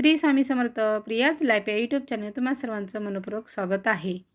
Shri Swami Samarth Priya's life या YouTube channel तुम्हा सर्वांचं मनपूर्वक स्वागत आहे.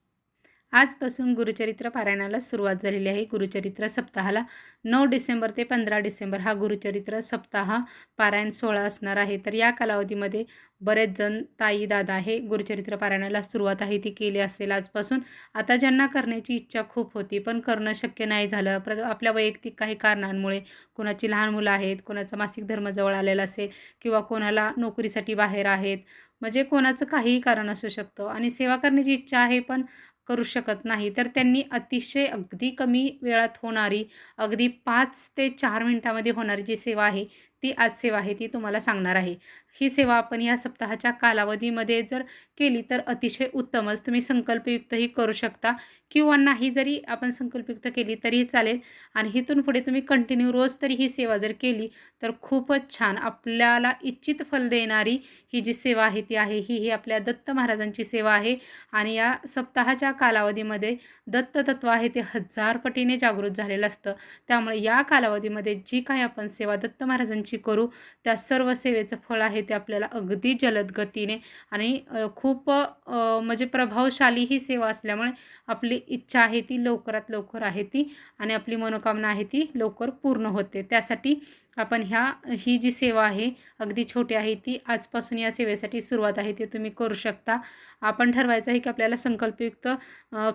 आजपासून गुरुचरित्र पारायणाला सुरुवात झालेली आहे. गुरुचरित्र सप्ताहाला नऊ डिसेंबर ते पंधरा डिसेंबर हा गुरुचरित्र सप्ताह पारायण सोहळा असणार आहे. तर या कालावधीमध्ये बरेच जण ताई दादा हे गुरुचरित्र पारायणाला सुरुवात आहे ती केली असेल आजपासून. आता ज्यांना करण्याची इच्छा खूप होती पण करणं शक्य नाही झालं. प्र आपल्या वैयक्तिक काही कारणांमुळे कोणाची लहान मुलं आहेत कोणाचा मासिक धर्म जवळ आलेला असेल किंवा कोणाला नोकरीसाठी बाहेर आहेत म्हणजे कोणाचं काहीही कारण असू शकतं. आणि सेवा करण्याची इच्छा आहे पण करू शकत नाही. तर त्यांनी अतिशय अगदी कमी वेळात होणारी अगदी पाच ते चार मिनटामध्ये होणारी जी सेवा आहे ती आज सेवा आहे ती तुम्हाला सांगणार आहे. ही सेवा आपण या सप्ताहाच्या कालावधीमध्ये जर केली तर अतिशय उत्तमच. तुम्ही संकल्पयुक्तही करू शकता. किंवा नाही जरी आपण संकल्पयुक्त केली तरीही चालेल. आणि इथून पुढे तुम्ही कंटिन्यू रोज तरी ही सेवा जर केली तर खूपच छान. आपल्याला इच्छित फल देणारी ही जी सेवा आहे ती आहे. ही ही आपल्या दत्त महाराजांची सेवा आहे. आणि या सप्ताहाच्या कालावधीमध्ये दत्त तत्व आहे ते हजार पटीने जागृत झालेलं असतं. त्यामुळे या कालावधीमध्ये जी काही आपण सेवा दत्त महाराजांची करू त्या सर्व सेवेचं फळ आहे ते आपल्याला अगदी जलद गतीने आणि खूप म्हणजे प्रभावशाली ही सेवा असल्यामुळे आपली इच्छा आहे ती लवकरात लवकर आहे ती आणि आपली मनोकामना आहे ती लवकर पूर्ण होते. त्यासाठी आपण ह्या ही जी सेवा आहे अगदी छोटी आहे ती आजपासून या सेवेसाठी सुरुवात आहे ते तुम्ही करू शकता. आपण ठरवायचं आहे की आपल्याला संकल्पयुक्त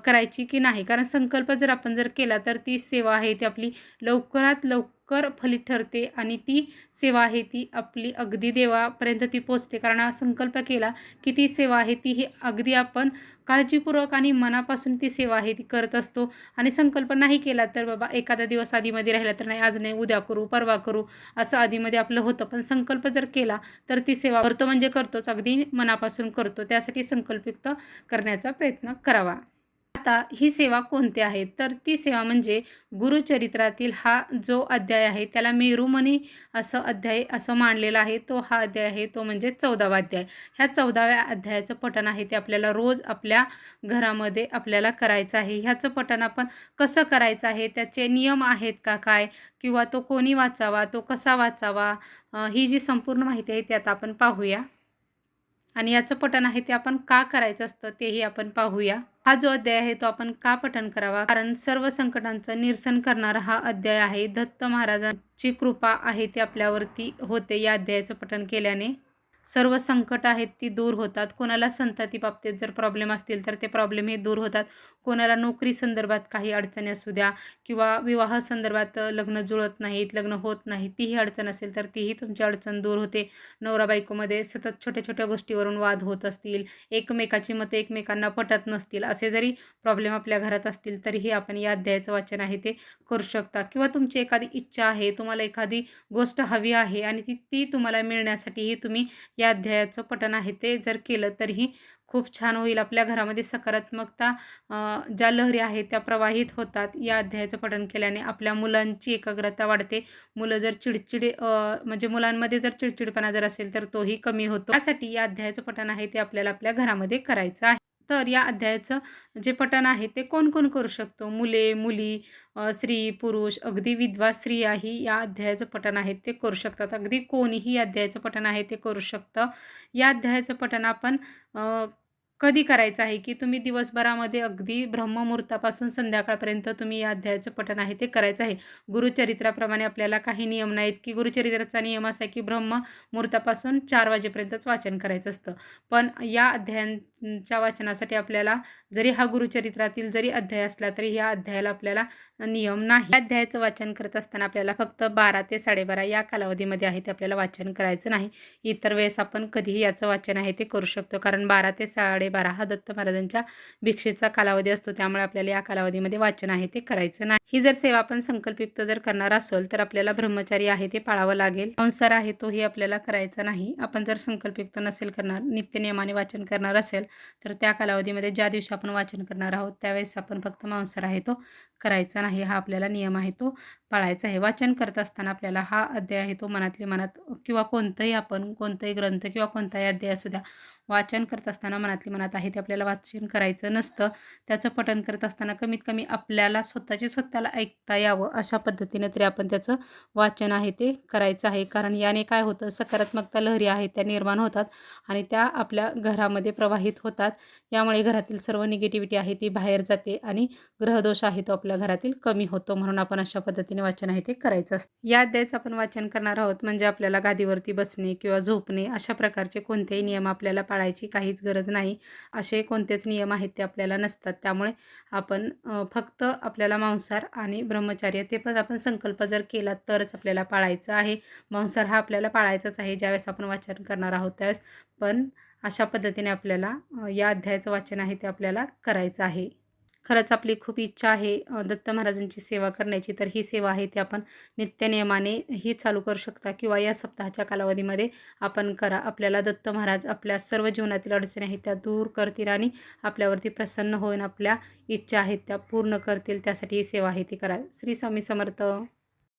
करायची की नाही? कारण संकल्प जर आपण जर केला तर ती सेवा आहे ती आपली लवकरात लवकर फलित ठरते आणि ती सेवा आहे ती आपली अगदी देवापर्यंत ती पोचते. कारण संकल्प केला की ती सेवा आहे ती ही अगदी आपण काळजीपूर्वक आणि मनापासून ती सेवा आहे ती करत असतो. आणि संकल्प नाही केला तर बाबा एखादा दिवस आधीमध्ये राहिला तर नाही आज नाही उद्या करू परवा करू असं आधीमध्ये आपलं होतं. पण संकल्प जर केला तर ती सेवा करतो म्हणजे करतोच अगदी मनापासून करतो. त्यासाठी संकल्पयुक्त करण्याचा प्रयत्न करावा. आता ही सेवा कोणती आहे? तर ती सेवा म्हणजे गुरुचरित्रातील हा जो अध्याय आहे त्याला मेरुमणी असं अध्याय असं मानलेला आहे. तो हा अध्याय आहे तो म्हणजे चौदावा अध्याय. ह्या चौदाव्या अध्यायाचं पठण आहे ते आपल्याला रोज आपल्या घरामध्ये आपल्याला करायचं आहे. ह्याचं पठण आपण कसं करायचं आहे? त्याचे नियम आहेत का काय? किंवा तो कोणी वाचावा? तो कसा वाचावा? ही जी संपूर्ण माहिती आहे ती आता आपण पाहूया. आणि याचं पठण आहे ते आपण का करायचं असतं तेही आपण पाहूया. हा जो अध्याय आहे तो आपण का पठण करावा? कारण सर्व संकटांचं निरसन करणारा हा अध्याय आहे. दत्त महाराजांची कृपा आहे ती आपल्यावरती होते या अध्यायाचं पठण केल्याने. सर्व संकट आहेत ती दूर होतात. कोणाला संतती बाबतीत जर प्रॉब्लेम असतील तर ते प्रॉब्लेम हे दूर होतात. कोणाला नोकरी संदर्भात काही अडचणी असू द्या किंवा विवाह संदर्भात लग्न जुळत नाहीत लग्न होत नाही तीही अडचण असेल तर तीही तुमची अडचण दूर होते. नवरा बायकोमध्ये सतत छोट्या छोट्या गोष्टीवरून वाद होत असतील. एकमेकाची मतं एकमेकांना पटत नसतील. असे जरी प्रॉब्लेम आपल्या घरात असतील तरीही आपण या अध्यायाचं वाचन आहे ते करू शकता. किंवा तुमची एखादी इच्छा आहे तुम्हाला एखादी गोष्ट हवी आहे आणि ती ती तुम्हाला मिळण्यासाठीही तुम्ही या अध्यायाचं पठण आहे ते जर केलं तरीही खूप छान होईल. आपल्या घरामध्ये सकारात्मकता ज्या लहरी आहेत त्या प्रवाहित होतात. या अध्यायाचं पठण केल्याने आपल्या मुलांची एकाग्रता वाढते. मुलं जर चिडचिड म्हणजे मुलांमध्ये जर चिडचिडपणा जर असेल तर तोही कमी होतो. त्यासाठी या अध्यायाचं पठण आहे ते आपल्याला आपल्या घरामध्ये करायचं आहे. तर या अध्यायाचं जे पठण आहे ते कोण कोण करू शकतो? मुले मुली स्त्री पुरुष अगदी विधवा स्त्रियाही या अध्यायाचं पठण आहे ते करू शकतात. अगदी कोणीही या अध्यायाचं पठण आहे ते करू शकतं. या अध्यायाचं पठण आपण कधी करायचं आहे की तुम्ही दिवसभरामध्ये अगदी ब्रह्ममुहूर्तापासून संध्याकाळपर्यंत तुम्ही या अध्यायाचं पठण आहे ते करायचं आहे. गुरुचरित्राप्रमाणे आपल्याला काही नियम नाहीत की गुरुचरित्राचा नियम असा आहे की ब्रह्ममुहूर्तापासून चार वाजेपर्यंतच वाचन करायचं असतं. पण या च्या वाचनासाठी आपल्याला जरी हा गुरुचरित्रातील जरी अध्याय असला तरी ह्या अध्यायाला आपल्याला नियम नाही. अध्यायाचं वाचन करत असताना आपल्याला फक्त बारा ते साडेबारा या कालावधीमध्ये आहे ते आपल्याला वाचन करायचं नाही. इतर वेळेस आपण कधीही याचं वाचन आहे ते करू शकतो. कारण बारा ते साडेबारा हा दत्त महाराजांच्या भिक्षेचा कालावधी असतो. त्यामुळे आपल्याला या कालावधीमध्ये वाचन आहे ते करायचं नाही. ही जर सेवा आपण संकल्पयुक्त जर करणार असेल तर आपल्याला ब्रह्मचारी आहे ते पाळावं लागेल. संसार आहे तोही आपल्याला करायचा नाही. आपण जर संकल्पयुक्त नसेल करणार नित्यनियमाने वाचन करणार असेल तर त्या कालावधीमध्ये ज्या दिवशी आपण वाचन करणार आहोत त्यावेळेस आपण फक्त मांसाहार आहे तो करायचा नाही हा आपल्याला नियम आहे तो पाळायचा आहे. वाचन करत असताना आपल्याला हा अध्याय आहे तो मनातली मनात किंवा कोणतंही आपण कोणतंही ग्रंथ किंवा कोणताही अध्याय असू द्या वाचन करत असताना मनातली मनात आहे ते आपल्याला वाचन करायचं नसतं. त्याचं पठण करत असताना कमीत कमी आपल्याला स्वतःची स्वतःला ऐकता यावं अशा पद्धतीने तरी आपण त्याचं वाचन आहे ते करायचं आहे. कारण याने काय होतं सकारात्मकता लहरी आहेत त्या निर्माण होतात आणि त्या आपल्या घरामध्ये प्रवाहित होतात. यामुळे घरातील सर्व निगेटिव्हिटी आहे ती बाहेर जाते आणि ग्रहदोष आहे तो आपल्या घरातील कमी होतो म्हणून आपण अशा पद्धतीने वाचन आहे ते करायचं असतं. या अध्यायाचं आपण वाचन करणार आहोत म्हणजे आपल्याला गादीवरती बसणे किंवा झोपणे अशा प्रकारचे कोणतेही नियम आपल्याला पाळायची काहीच गरज नाही. असे कोणतेच नियम आहेत ते आपल्याला नसतात. त्यामुळे आपण फक्त आपल्याला मांसार आणि ब्रह्मचार्य ते पण आपण संकल्प जर केला तरच आपल्याला पाळायचं आहे. मांसार हा आपल्याला पाळायचाच आहे ज्यावेळेस आपण वाचन करणार आहोत त्यावेळेस. पण अशा पद्धतीने आपल्याला या अध्यायाचं वाचन आहे ते आपल्याला करायचं आहे. खरंच आपली खूप इच्छा आहे दत्त महाराजांची सेवा करण्याची. तर ही सेवा आहे ती आपण नित्यनियमाने ही चालू करू शकता किंवा या सप्ताहाच्या कालावधीमध्ये आपण करा. आपल्याला दत्त महाराज आपल्या सर्व जीवनातील अडचणी आहेत त्या दूर करतील आणि आपल्यावरती प्रसन्न होऊन आपल्या इच्छा आहेत त्या पूर्ण करतील. त्यासाठी ही सेवा आहे ती करा. श्री स्वामी समर्थ.